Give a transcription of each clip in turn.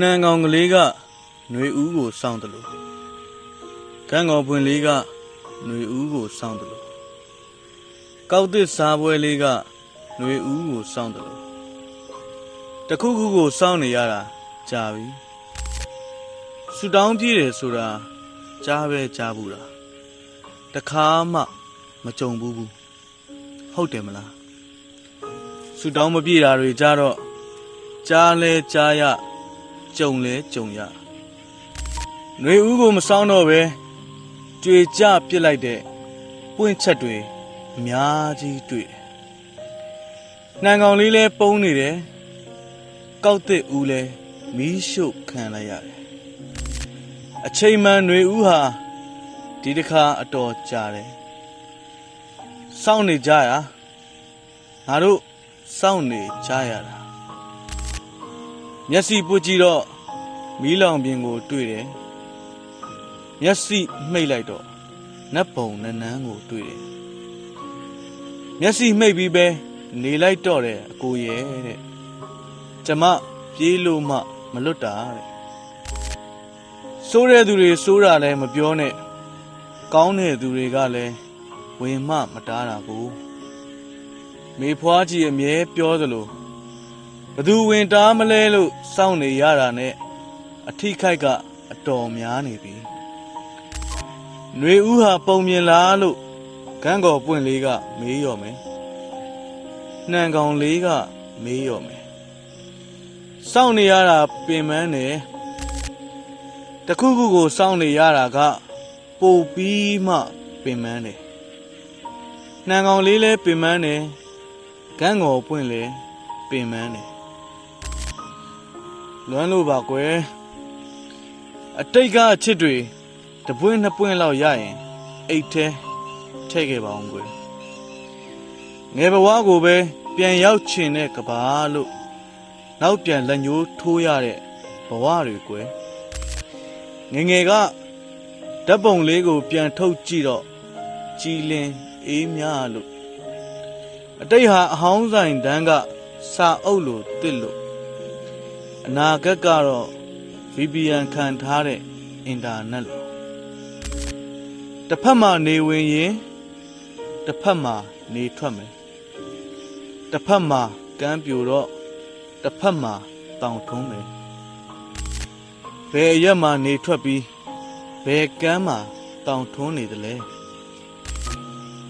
နှံကောင်ကလေးကຫນွေဦးကိုစောင့်တယ်လို့ကန်းကောင်ပွင့်လေးကຫນွေဦးကိုစောင့်တယ်လို့ကောက်သစ်စားပွဲလေးကຫນွေဦးကိုစောင့်တယ်လို့တခုခုကိုစောင့်နေရတာကြာပြီဆူတောင်းပြည့်တယ်ဆိုတာကြားပဲကြားဘူးလားတခါမှမကြုံဘူးဘူးဟုတ်တယ်မလားဆူတောင်းမပြည့်တာတွေကြတော့ကြားလဲကြားရ ကြုံလဲကြုံရ။နှွေဦးကိုမဆောင်တော့ပဲကြွေကြပြစ်လိုက်တဲ့ပွင့်ချက်တွေအများကြီးတွေ့တယ်။နှံကောင်လေးလဲပုံးနေတယ်။ကောက်တဲ့ဦးလဲမီးရှို့ခံလိုက်ရတယ်။အချိန်မှန်နှွေဦးဟာဒီတစ်ခါအတော်ကြာတယ်။စောင့်နေကြရာငါတို့စောင့်နေကြရတာ မျက်စိပွကြည့်တော့မီးလောင်ပြင်ကိုတွေ့တယ်မျက်စိမှိတ်လိုက်တော့နတ်ပုံနန်းနန်းကိုတွေ့တယ်မျက်စိမှိတ်ပြီးပဲနေလိုက်တော့တယ်အကိုရဲ့တဲ့ကျမပြေးလို့မှမလွတ်တာတဲ့စိုးတဲ့သူတွေစိုးတာလည်းမပြောနဲ့ကောင်းတဲ့သူတွေကလည်းဝင်မှမတားတာကိုမေဖွားကြီးအမြဲပြောသလို ဘသူဝင်တားမလဲလို့စောင့်နေရတာနဲ့အထိခိုက်ကအတော်များနေပြီ။ຫນွေဦးဟာပုံမြင်လားလို့ကန်းကော်ပွင့်လေးကမေးရော်မယ်။နှံကောင်လေးကမေးရော်မယ်။စောင့်နေရတာပင်ပန်းတယ်။တခုခုကိုစောင့်နေရတာကပိုပြီးမှပင်ပန်းတယ်။နှံကောင်လေးလည်းပင်ပန်းတယ်။ကန်းကော်ပွင့်လည်းပင်ပန်းတယ် လွမ်းလို့ပါကွယ်အတိတ်ကအချစ်တွေတပွင့်နှစ်ပွင့်လောက်ရရင်အိတ်ထဲထည့်ခဲ့ပါအောင်ကွယ်ငယ်ဘဝကိုပဲပြန်ရောက်ချင်တဲ့ကဘာလို့နောက်ပြန်လက်ညှိုးထိုးရတဲ့ဘဝတွေကွယ်ငယ်ငယ်ကဓာတ်ပုံလေးကို ပြန်ထုတ်ကြည့်တော့ကြည်လင်အေးမြလို့အတိတ်ဟာအဟောင်းဆိုင်တန်းကစာအုပ်လိုတစ်လို့ အနာဂတ်ကတော့ VPN ခံထားတဲ့အင်တာနက်လို့တစ်ဖက်မှာနေဝင်ရင်တစ်ဖက်မှာနေထွက်မယ်တစ်ဖက်မှာကမ်းပြိုတော့တစ်ဖက်မှာတောင်ထုံးမယ်ဘယ်အရက်မှာနေထွက်ပြီးဘယ်ကမ်းမှာတောင်ထုံးနေသလဲ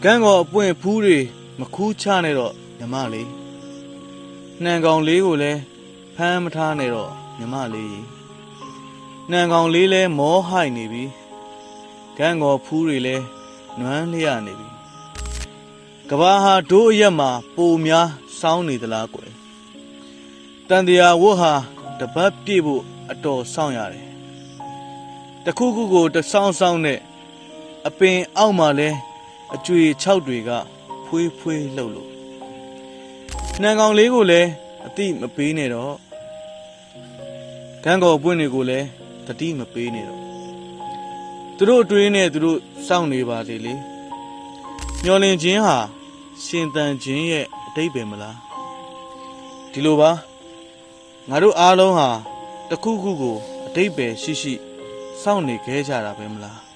ကမ်းကောအပွင့်ဖူးတွေမခူးချနဲ့တော့ညီမလေးနှံကောင်လေးကိုလည်း ဖမ်းမထားနဲ့တော့မြမလေးနှံကောင်လေးလဲမောဟိုက်နေပြီကန်းကောဖူးတွေလဲနွမ်းလျက်နေပြီကဘာဟာဒိုးအရက်မှာပိုများစောင်းနေသလားကွယ်တန်တရားဝတ်ဟာတပတ်ပြည့်ဖို့အတော်စောင့်ရတယ်တခုခုကိုတဆောင်းဆောင်းနဲ့အပင်အောက်မှာလဲအကျွေ၆တွေကဖွေးဖွေးလှုပ်လို့နှံကောင်လေးကိုလည်း အတိမပေးနဲ့တော့ကန်းကော်ပွင့်တွေကိုလည်းတတိမပေးနဲ့တော့သူတို့အတွင်းနဲ့သူတို့စောင့်နေပါစေလေမျောလင့်ခြင်းဟာရှင်တန်ခြင်းရဲ့အတိတ်ပဲမလားဒီလိုပါငါတို့အားလုံးဟာတစ်ခုခုကိုအတိတ်ပဲရှိရှိစောင့်နေခဲ့ကြတာပဲမလား